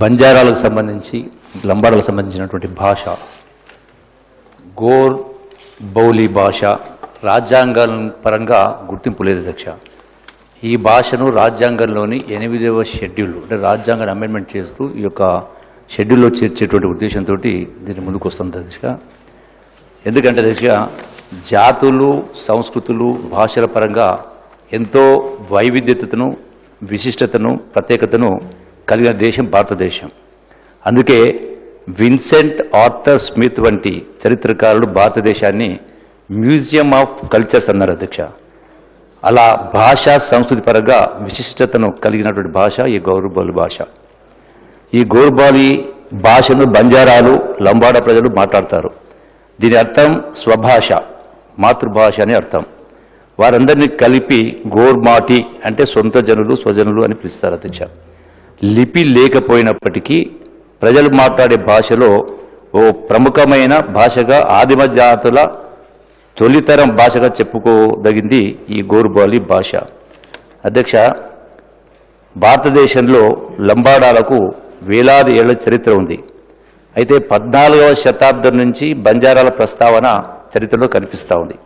బంజారాలకు సంబంధించి లంబాడలకు సంబంధించినటువంటి భాష గోర్ బౌలి భాష రాజ్యాంగాల పరంగా గుర్తింపు లేదు అధ్యక్ష. ఈ భాషను రాజ్యాంగంలోని ఎనిమిదవ షెడ్యూల్ అంటే రాజ్యాంగాన్ని అమెండ్మెంట్ చేస్తూ ఈ యొక్క షెడ్యూల్లో చేర్చేటువంటి ఉద్దేశంతో దీన్ని ముందుకు వస్తుంది అధ్యక్ష. ఎందుకంటే అధ్యక్ష జాతులు సంస్కృతులు భాషల పరంగా ఎంతో వైవిధ్యతను విశిష్టతను ప్రత్యేకతను కలిగిన దేశం భారతదేశం. అందుకే విన్సెంట్ ఆర్థర్ స్మిత్ వంటి చరిత్రకారుడు భారతదేశాన్ని మ్యూజియం ఆఫ్ కల్చర్స్ అన్నారు అధ్యక్ష. అలా భాష సంస్కృతి పరంగా విశిష్టతను కలిగినటువంటి భాష ఈ గౌరవబోలు భాష. ఈ గోర్బాలి భాషను బంజారాలు లంబాడ ప్రజలు మాట్లాడతారు. దీని అర్థం స్వభాష మాతృభాష అని అర్థం. వారందరినీ కలిపి గోర్మాటి అంటే సొంత జనులు స్వజనులు అని పిలుస్తారు అధ్యక్ష. లిపి లేకపోయినప్పటికీ ప్రజలు మాట్లాడే భాషలో ఓ ప్రముఖమైన భాషగా ఆదిమ జాతుల తొలితరం భాషగా చెప్పుకోదగింది ఈ గోరుబాలి భాష. అధ్యక్ష భారతదేశంలో లంబాడాలకు వేలాది ఏళ్ళ చరిత్ర ఉంది. అయితే పద్నాలుగవ శతాబ్దం నుంచి బంజారాల ప్రస్తావన చరిత్రలో కనిపిస్తూ ఉంది.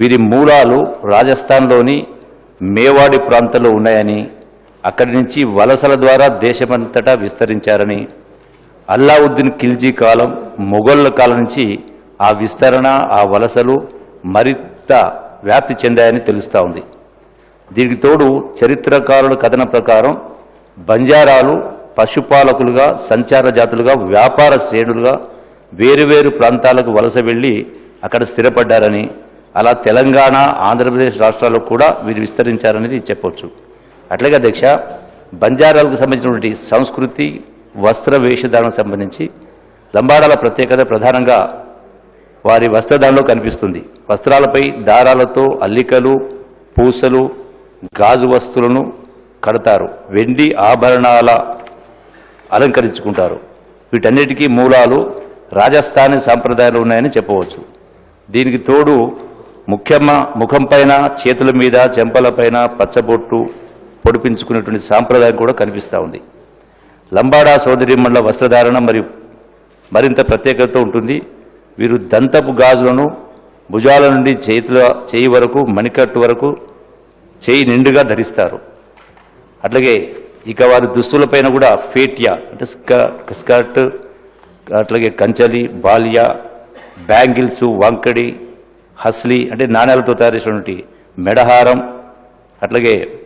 వీరి మూలాలు రాజస్థాన్లోని మేవాడి ప్రాంతంలో ఉన్నాయని అక్కడి నుంచి వలసల ద్వారా దేశమంతటా విస్తరించారని అల్లావుద్దీన్ ఖిల్జీ కాలం మొఘళ్ళ కాలం నుంచి ఆ విస్తరణ ఆ వలసలు మరింత వ్యాప్తి చెందాయని తెలుస్తూ ఉంది. దీనికి తోడు చరిత్రకారుల కథన ప్రకారం బంజారాలు పశుపాలకులుగా సంచార జాతులుగా వ్యాపార శ్రేణులుగా వేరువేరు ప్రాంతాలకు వలస వెళ్ళి అక్కడ స్థిరపడ్డారని అలా తెలంగాణ ఆంధ్రప్రదేశ్ రాష్ట్రాల్లో కూడా వీరు విస్తరించారనేది చెప్పొచ్చు. అట్లాగే అధ్యక్ష బంజారాలకు సంబంధించినటువంటి సంస్కృతి వస్త్ర వేషధారణకు సంబంధించి లంబాడాల ప్రత్యేకత ప్రధానంగా వారి వస్త్రధారణలో కనిపిస్తుంది. వస్త్రాలపై దారాలతో అల్లికలు పూసలు గాజు వస్తువులను కడతారు. వెండి ఆభరణాల అలంకరించుకుంటారు. వీటన్నిటికీ మూలాలు రాజస్థానీ సాంప్రదాయాలు ఉన్నాయని చెప్పవచ్చు. దీనికి తోడు ముఖ్యమ ముఖంపైన చేతుల మీద చెంపలపైన పచ్చబొట్టు పొడిపించుకునేటువంటి సాంప్రదాయం కూడా కనిపిస్తూ ఉంది. లంబాడా సోదరిమణుల వస్త్రధారణ మరియు మరింత ప్రత్యేకత ఉంటుంది. వీరు దంతపు గాజులను భుజాల నుండి చేతుల చేయి వరకు మణికట్టు వరకు చేయి నిండుగా ధరిస్తారు. అట్లాగే ఇక వారి దుస్తులపైన కూడా ఫేట్యా అంటే స్క- స్కర్ట్ అట్లాగే కంచలి బాలియా బ్యాంగిల్స్ వంకడి హస్లీ అంటే నాణ్యాలతో తయారు చేసినటువంటి మెడహారం అట్లాగే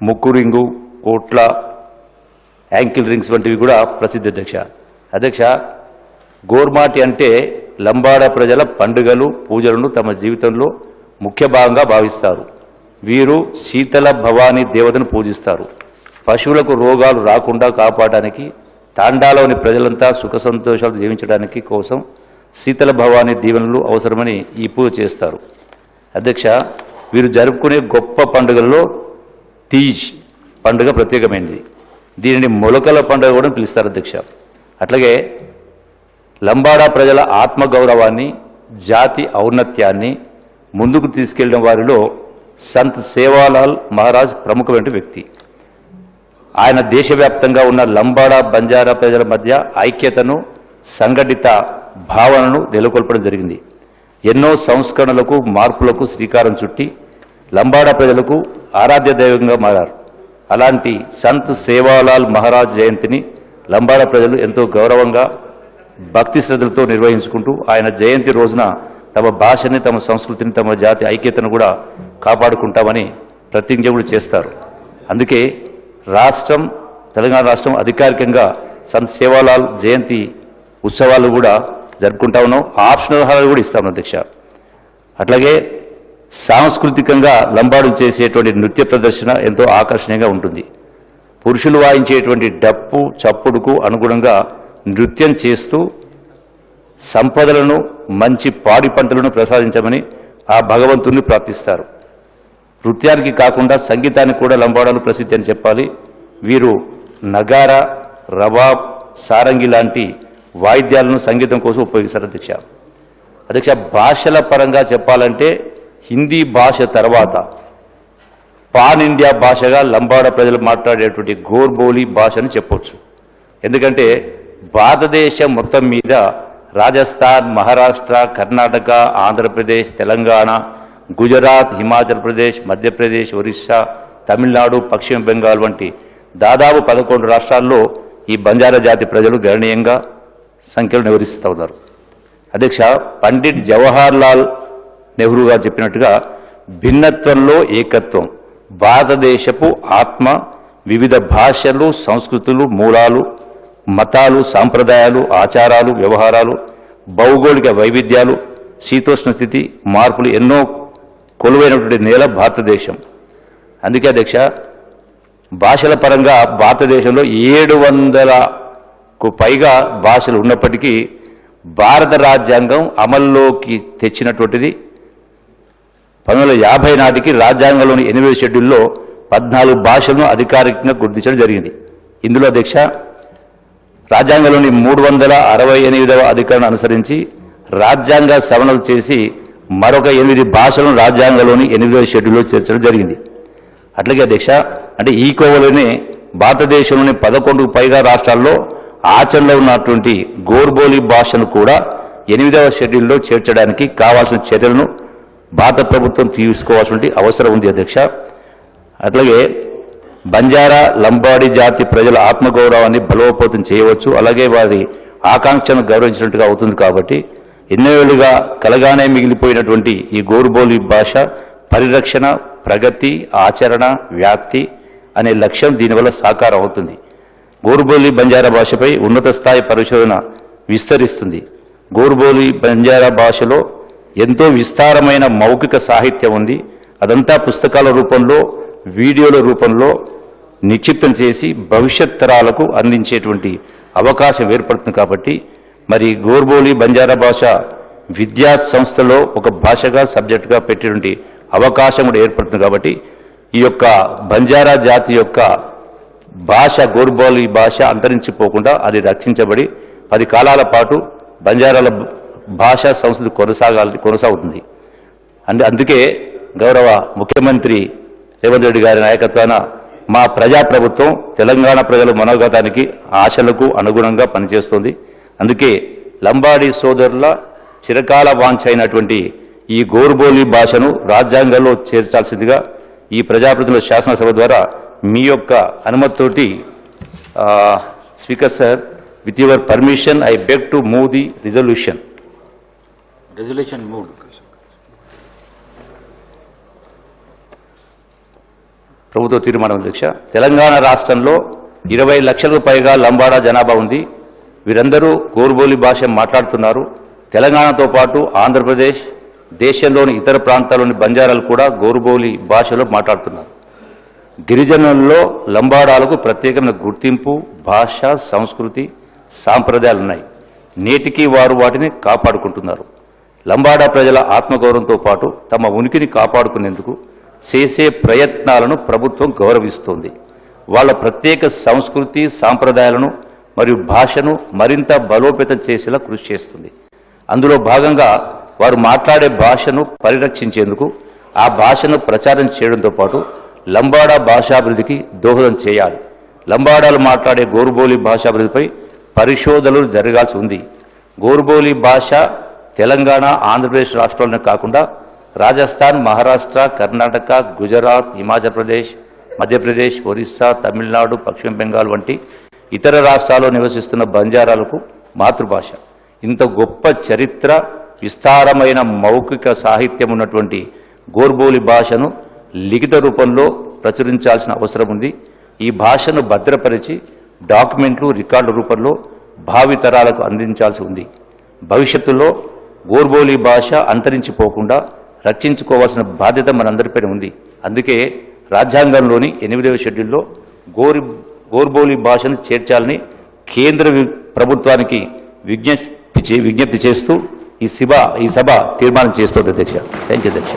ముక్కు రింగు కోట్ల యాంకిల్ రింగ్స్ వంటివి కూడా ప్రసిద్ధి అధ్యక్ష. అధ్యక్ష గోర్మాటి అంటే లంబాడ ప్రజల పండుగలు పూజలను తమ జీవితంలో ముఖ్య భాగంగా భావిస్తారు. వీరు శీతల భవానీ దేవతను పూజిస్తారు. పశువులకు రోగాలు రాకుండా కాపాడడానికి తాండాలోని ప్రజలంతా సుఖ సంతోషాలు జీవించడానికి కోసం శీతల భవానీ దీవెనలు అవసరమని ఈ పూజ చేస్తారు. అధ్యక్ష వీరు జరుపుకునే గొప్ప పండుగల్లో తీజ్ పండుగ ప్రత్యేకమైనది దీనిని మొలకల పండుగ కూడా పిలుస్తారు అధ్యక్ష. అట్లాగే లంబాడా ప్రజల ఆత్మగౌరవాన్ని జాతి ఔన్నత్యాన్ని ముందుకు తీసుకెళ్ళిన వారిలో సంత్ సేవాలాల్ మహారాజ్ ప్రముఖమైన వ్యక్తి. ఆయన దేశవ్యాప్తంగా ఉన్న లంబాడా బంజారా ప్రజల మధ్య ఐక్యతను సంఘటిత భావనను నెలకొల్పడం జరిగింది. ఎన్నో సంస్కరణలకు మార్పులకు శ్రీకారం చుట్టి లంబాడా ప్రజలకు ఆరాధ్య దైవంగా మారారు. అలాంటి సంత్ సేవాలాల్ మహారాజ్ జయంతిని లంబాడా ప్రజలు ఎంతో గౌరవంగా భక్తి శ్రద్ధలతో నిర్వహించుకుంటూ ఆయన జయంతి రోజున తమ భాషని తమ సంస్కృతిని తమ జాతి ఐక్యతను కూడా కాపాడుకుంటామని ప్రతిజ్ఞ కూడా చేస్తారు. అందుకే రాష్ట్రం తెలంగాణ రాష్ట్రం అధికారికంగా సంత్ సేవాలాల్ జయంతి ఉత్సవాలు కూడా జరుపుకుంటా ఉన్నాం. ఆప్షనల్ హాలు కూడా ఇస్తాం అధ్యక్ష. అట్లాగే సాంస్కృతికంగా లంబాడు చేసేటువంటి నృత్య ప్రదర్శన ఎంతో ఆకర్షణీయంగా ఉంటుంది. పురుషులు వాయించేటువంటి డప్పు చప్పుడుకు అనుగుణంగా నృత్యం చేస్తూ సంపదలను మంచి పాడి పంటలను ప్రసాదించమని ఆ భగవంతుణ్ణి ప్రార్థిస్తారు. నృత్యానికి కాకుండా సంగీతానికి కూడా లంబాడాలు ప్రసిద్ధి అని చెప్పాలి. వీరు నగార రవాబ్ సారంగి లాంటి వాయిద్యాలను సంగీతం కోసం ఉపయోగిస్తారు అధ్యక్ష. అధ్యక్ష భాషల పరంగా చెప్పాలంటే హిందీ భాష తర్వాత పాన్ ఇండియా భాషగా లంబాడ ప్రజలు మాట్లాడేటువంటి గోర్బోలి భాష అని చెప్పొచ్చు. ఎందుకంటే భారతదేశం మొత్తం మీద రాజస్థాన్ మహారాష్ట్ర కర్ణాటక ఆంధ్రప్రదేశ్ తెలంగాణ గుజరాత్ హిమాచల్ ప్రదేశ్ మధ్యప్రదేశ్ ఒరిస్సా తమిళనాడు పశ్చిమ బెంగాల్ వంటి దాదాపు పదకొండు రాష్ట్రాల్లో ఈ బంజారా జాతి ప్రజలు గణనీయంగా సంఖ్యలో నివరిస్తూ ఉన్నారు. అధ్యక్ష పండిట్ జవహర్ లాల్ నెహ్రూ గారు చెప్పినట్టుగా భిన్నత్వంలో ఏకత్వం భారతదేశపు ఆత్మ వివిధ భాషలు సంస్కృతులు మూలాలు మతాలు సాంప్రదాయాలు ఆచారాలు వ్యవహారాలు భౌగోళిక వైవిధ్యాలు శీతోష్ణ స్థితి మార్పులు ఎన్నో కొలువైనటువంటి నేల భారతదేశం. అందుకే అధ్యక్ష భాషల పరంగా భారతదేశంలో ఏడు వందలకు పైగా భాషలు ఉన్నప్పటికీ భారత రాజ్యాంగం అమల్లోకి తెచ్చినటువంటిది పంతొమ్మిది వందల యాభై నాటికి రాజ్యాంగంలోని ఎనిమిది షెడ్యూల్లో పద్నాలుగు భాషలను అధికారికంగా గుర్తించడం జరిగింది. ఇందులో అధ్యక్ష రాజ్యాంగంలోని మూడు వందల అరవై ఎనిమిదవ అధికారాన్ని అనుసరించి రాజ్యాంగ సవరణలు చేసి మరొక ఎనిమిది భాషలను రాజ్యాంగంలోని ఎనిమిదవ షెడ్యూల్లో చేర్చడం జరిగింది. అట్లాగే అధ్యక్ష అంటే ఈ కోవలోనే భారతదేశంలోని పదకొండుకు పైగా రాష్ట్రాల్లో ఆచరణలో ఉన్నటువంటి గోర్బోలి భాషను కూడా ఎనిమిదవ షెడ్యూల్లో చేర్చడానికి కావాల్సిన చర్యలను భారత ప్రభుత్వం తీసుకోవాల్సిన అవసరం ఉంది అధ్యక్ష. అట్లాగే బంజారా లంబాడి జాతి ప్రజల ఆత్మగౌరవాన్ని బలోపేతం చేయవచ్చు. అలాగే వారి ఆకాంక్షను గౌరవించినట్టుగా అవుతుంది కాబట్టి ఎన్నో ఏళ్ళుగా కలగానే మిగిలిపోయినటువంటి ఈ గోరుబోలి భాష పరిరక్షణ ప్రగతి ఆచరణ వ్యాప్తి అనే లక్ష్యం దీనివల్ల సాకారం అవుతుంది. గోరుబోలి బంజారా భాషపై ఉన్నత స్థాయి పరిశోధన విస్తరిస్తుంది. గోరుబోలి బంజారా భాషలో ఎంతో విస్తారమైన మౌఖిక సాహిత్యం ఉంది. అదంతా పుస్తకాల రూపంలో వీడియోల రూపంలో నిక్షిప్తం చేసి భవిష్యత్ తరాలకు అందించేటువంటి అవకాశం ఏర్పడుతుంది కాబట్టి మరి గోర్బోలి బంజారా భాష విద్యా సంస్థలో ఒక భాషగా సబ్జెక్టుగా పెట్టేటువంటి అవకాశం కూడా ఏర్పడుతుంది కాబట్టి ఈ యొక్క బంజారా జాతి యొక్క భాష గోర్బోలి భాష అంతరించిపోకుండా అది రక్షించబడి పది కాలాల పాటు బంజారాల భాష సంస్కృతి కొనసాగాలి కొనసాగుతుంది. అందు అందుకే గౌరవ ముఖ్యమంత్రి రేవంత్ రెడ్డి గారి నాయకత్వాన మా ప్రజాప్రభుత్వం తెలంగాణ ప్రజల మనోగతానికి ఆశలకు అనుగుణంగా పనిచేస్తుంది. అందుకే లంబాడి సోదరుల చిరకాల వాంఛ అయినటువంటి ఈ గోరుబోలి భాషను రాజ్యాంగంలో చేర్చాల్సిందిగా ఈ ప్రజాప్రతినిధుల శాసనసభ ద్వారా మీ యొక్క అనుమతితోటి speaker sir with your permission I beg to move the resolution. Resolution moved. ప్రభుత్వ తీర్మానం అధ్యక్ష తెలంగాణ రాష్ట్రంలో ఇరవై లక్షలకు పైగా లంబాడా జనాభా ఉంది. వీరందరూ గోరుబోలి భాష మాట్లాడుతున్నారు. తెలంగాణతో పాటు ఆంధ్రప్రదేశ్ దేశంలోని ఇతర ప్రాంతాల్లోని బంజారాలు కూడా గోరుబోలి భాషలో మాట్లాడుతున్నారు. గిరిజనుల్లో లంబాడాలకు ప్రత్యేకమైన గుర్తింపు భాష సంస్కృతి సాంప్రదాయాలు ఉన్నాయి. నేటికి వారు వాటిని కాపాడుకుంటున్నారు. లంబాడా ప్రజల ఆత్మగౌరవంతో పాటు తమ ఉనికిని కాపాడుకునేందుకు చేసే ప్రయత్నాలను ప్రభుత్వం గౌరవిస్తోంది. వాళ్ళ ప్రత్యేక సంస్కృతి సాంప్రదాయాలను మరియు భాషను మరింత బలోపేతం చేసేలా కృషి చేస్తుంది. అందులో భాగంగా వారు మాట్లాడే భాషను పరిరక్షించేందుకు ఆ భాషను ప్రచారం చేయడంతో పాటు లంబాడా భాషాభివృద్ధికి దోహదం చేయాలి. లంబాడాలు మాట్లాడే గోరుబోలి భాషాభివృద్ధిపై పరిశోధనలు జరగాల్సి ఉంది. గోరుబోలి భాష తెలంగాణ ఆంధ్రప్రదేశ్ రాష్ట్రాలనే కాకుండా రాజస్థాన్ మహారాష్ట్ర కర్ణాటక గుజరాత్ హిమాచల్ ప్రదేశ్ మధ్యప్రదేశ్ ఒరిస్సా తమిళనాడు పశ్చిమ బెంగాల్ వంటి ఇతర రాష్ట్రాల్లో నివసిస్తున్న బంజారాలకు మాతృభాష. ఇంత గొప్ప చరిత్ర విస్తారమైన మౌఖిక సాహిత్యం ఉన్నటువంటి గోర్బోలి భాషను లిఖిత రూపంలో ప్రచురించాల్సిన అవసరం ఉంది. ఈ భాషను భద్రపరిచి డాక్యుమెంట్లు రికార్డు రూపంలో భావితరాలకు అందించాల్సి ఉంది. భవిష్యత్తులో గోర్బోలి భాష అంతరించిపోకుండా రక్షించుకోవాల్సిన బాధ్యత మనందరిపైన ఉంది. అందుకే రాజ్యాంగంలోని ఎనిమిదవ షెడ్యూల్లో గోరి గోర్బోలి భాషను చేర్చాలని కేంద్ర ప్రభుత్వానికి విజ్ఞప్తి చే- విజ్ఞప్తి చేస్తూ ఈ సభ ఈ సభ తీర్మానం చేస్తుంది అధ్యక్ష. థ్యాంక్ యూ అధ్యక్ష.